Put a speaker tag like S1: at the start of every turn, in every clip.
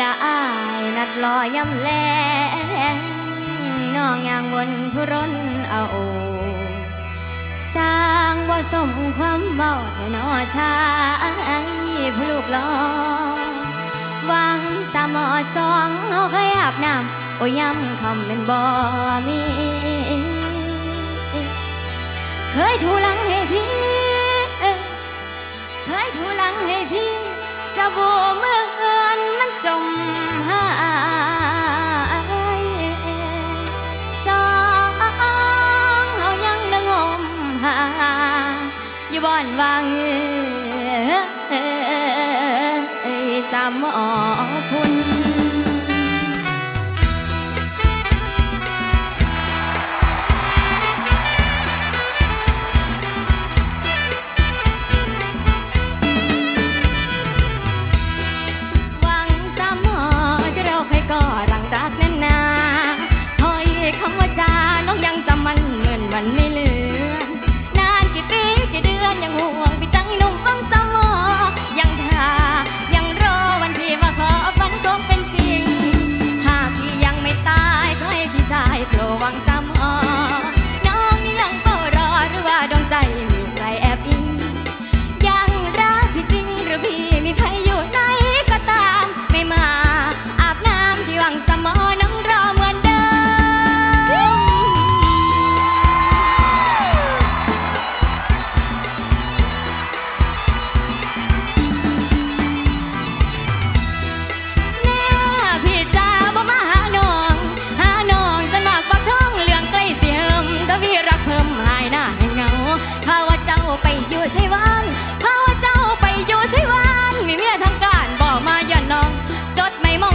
S1: ละอายนัดรอยำแลงน้องยางบนทุรนเอาสร้างว่าสมความเมาแท่นอชายผู้ลูกหลอวังสามหมอสองเขาเคยอาบน้ำโอ้ยำคำเป็นบ่มี เคยถูหลังให้พี่ เคยถูหลังให้พี่สบู่ อยู่บ่อนวางเอ้ยสามอพุน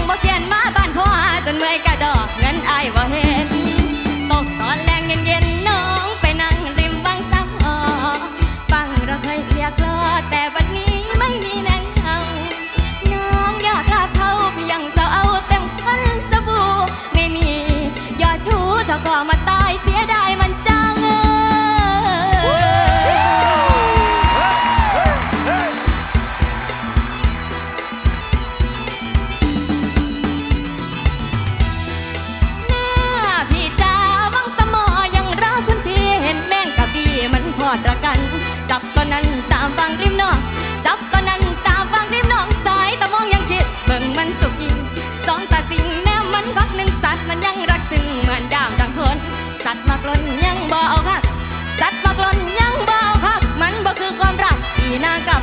S1: บอกเขียนมาบ้านพ่อจนเมื่อยกะดอก ยังบเอาคักสัตว์บกลนยังบเอาคักมันบ่คือความรักอีนางกับ